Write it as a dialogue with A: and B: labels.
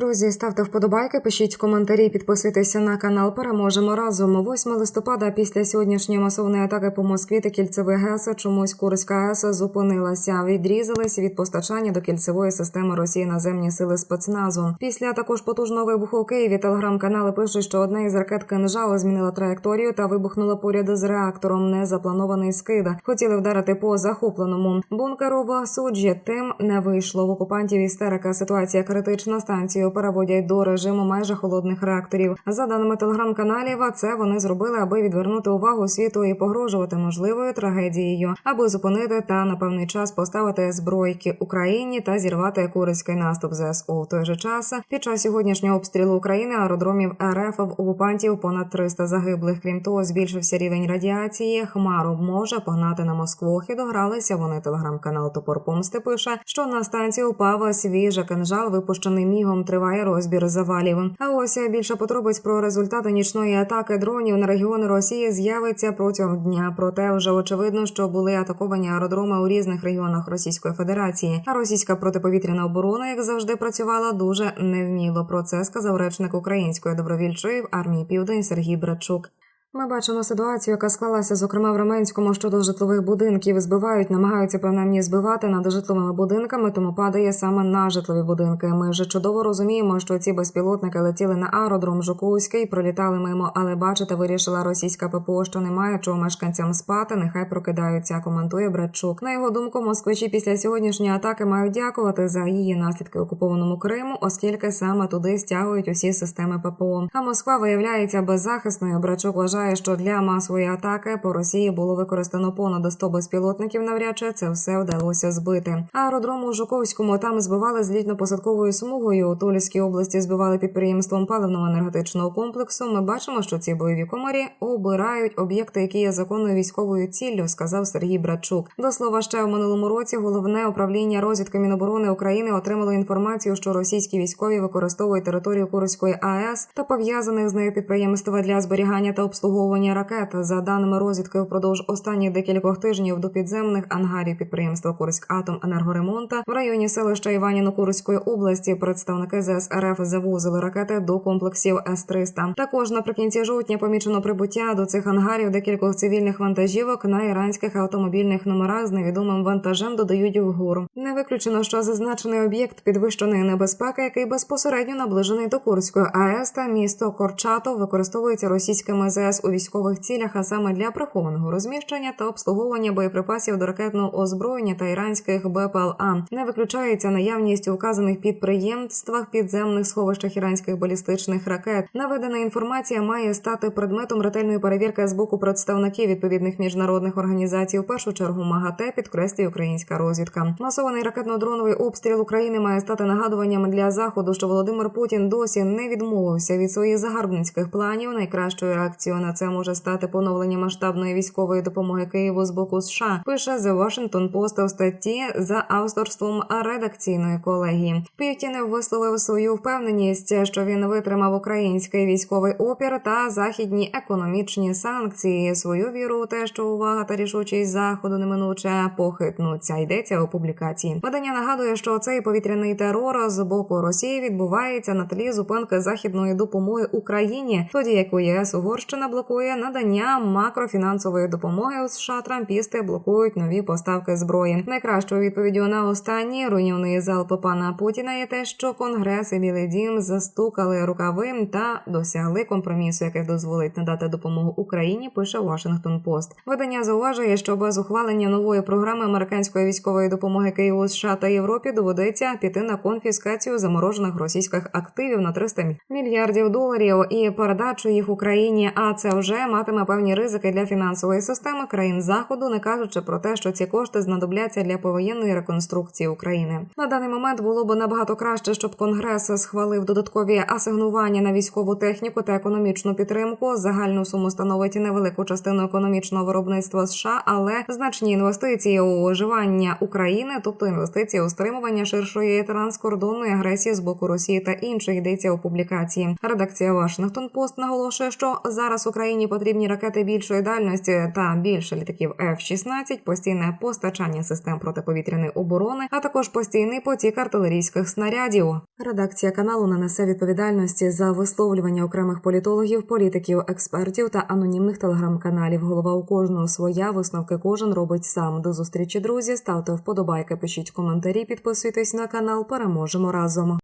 A: Друзі, ставте вподобайки, пишіть коментарі, підписуйтеся на канал. Переможемо разом. 8 листопада після сьогоднішньої масовної атаки по Москві та кільцевих ГЕС чомусь Курська АЕС зупинилася. Відрізались від постачання до кільцевої системи Росії наземні сили спецназу. Після також потужного вибуху у Києві телеграм-канали пишуть, що одна із ракет кинжал змінила траєкторію та вибухнула поряд з реактором. Незапланований скид. Хотіли вдарити по захопленому бункеру в суджі. Тим не вийшло. В окупантів істерика. Ситуація критична. Станцію переводять до режиму майже холодних реакторів. За даними телеграм-каналів, це вони зробили, аби відвернути увагу світу і погрожувати можливою трагедією, аби зупинити та на певний час поставити збройки Україні та зірвати курицький наступ ЗСУ. В той же час під час сьогоднішнього обстрілу України аеродромів РФ в окупантів понад 300 загиблих. Крім того, збільшився рівень радіації. Хмару може погнати на Москву. І догралися вони. Телеграм-канал Топор Помсти пише, що на станцію упав свіжа кинжал, випущений мігом. Триває розбір завалів. А ось більше подробиць про результати нічної атаки дронів на регіони Росії з'явиться протягом дня. Проте вже очевидно, що були атаковані аеродроми у різних регіонах Російської Федерації. А російська протиповітряна оборона, як завжди, працювала дуже невміло. Про це сказав речник української добровільчої армії Південь Сергій Брачук. Ми бачимо ситуацію, яка склалася, зокрема в Раменському щодо житлових будинків. Збивають, намагаються принаймні збивати над житловими будинками, тому падає саме на житлові будинки. Ми вже чудово розуміємо, що ці безпілотники летіли на аеродром Жукуський, пролітали мимо, але бачите, вирішила російська ППО, що немає чого мешканцям спати. Нехай прокидаються. Коментує Братчук. На його думку, москвичі після сьогоднішньої атаки мають дякувати за її наслідки окупованому Криму, оскільки саме туди стягують усі системи ППО. А Москва виявляється беззахисною. Брачук вважає, що для масової атаки по Росії було використано понад 100 безпілотників. Навряд чи це все вдалося збити. Аеродром у Жуковському там збивали злітно-посадковою смугою. У Тульській області збивали підприємством паливно-енергетичного комплексу. Ми бачимо, що ці бойові комарі обирають об'єкти, які є законною військовою ціллю, сказав Сергій Братчук. До слова, ще в минулому році головне управління розвідки Міноборони України отримало інформацію, що російські військові використовують територію Курської АЕС та пов'язаних з нею підприємства для зберігання та обслуговування ракет. За даними розвідки, впродовж останніх декількох тижнів до підземних ангарів підприємства Курськ Атом енергоремонта в районі селища Іваніно Курської області представники ЗСРФ завозили ракети до комплексів С-300. Також наприкінці жовтня помічено прибуття до цих ангарів декількох цивільних вантажівок на іранських автомобільних номерах з невідомим вантажем додають вгору. Не виключено, що зазначений об'єкт підвищеної небезпеки, який безпосередньо наближений до Курської АЕС та місто Корчатов, використовується російськими ЗС у військових цілях, а саме для прихованого розміщення та обслуговування боєприпасів до ракетного озброєння та іранських БПЛА. Не виключається наявність у вказаних підприємствах підземних сховищах іранських балістичних ракет. Наведена інформація має стати предметом ретельної перевірки з боку представників відповідних міжнародних організацій. В першу чергу МАГАТЕ підкреслює українська розвідка. Масований ракетно-дроновий обстріл України має стати нагадуванням для заходу, що Володимир Путін досі не відмовився від своїх загарбницьких планів. Найкращою реакцією на це може стати поновлення масштабної військової допомоги Києву з боку США. Пише The Washington Post у статті за авторством редакційної колегії. Півтін висловив свою впевненість, що він витримав український військовий опір та західні економічні санкції. Свою віру у те, що увага та рішучість заходу неминуче похитнуться. Йдеться у публікації. Видання нагадує, що цей повітряний терор з боку Росії відбувається на тлі зупинки західної допомоги Україні, тоді як у ЄС Угорщина блокує надання макрофінансової допомоги у США. Трампісти блокують нові поставки зброї. Найкращою відповіддю на останній руйнівний залп пана Путіна є те, що Конгрес і Білий Дім застукали рукави та досягли компромісу, який дозволить надати допомогу Україні. Пише Washington Post. Видання зауважує, що без ухвалення нової програми американської військової допомоги Києву США та Європі доведеться піти на конфіскацію заморожених російських активів на 300 мільярдів доларів і передачу їх Україні. А це вже матиме певні ризики для фінансової системи країн заходу, не кажучи про те, що ці кошти знадобляться для повоєнної реконструкції України. На даний момент було б набагато краще, щоб Конгрес схвалив додаткові асигнування на військову техніку та економічну підтримку. Загальну суму становить невелику частину економічного виробництва США, але значні інвестиції у виживання України, тобто інвестиції у стримування ширшої транскордонної агресії з боку Росії та інших йдеться у публікації. Редакція Washington Post наголошує, що зараз Україні потрібні ракети більшої дальності та більше літаків F-16, постійне постачання систем протиповітряної оборони, а також постійний потік артилерійських снарядів. Редакція каналу не несе відповідальності за висловлювання окремих політологів, політиків, експертів та анонімних телеграм-каналів. Голова у кожного своя висновки кожен робить сам. До зустрічі, друзі. Ставте вподобайки, пишіть коментарі, підписуйтесь на канал. Переможемо разом.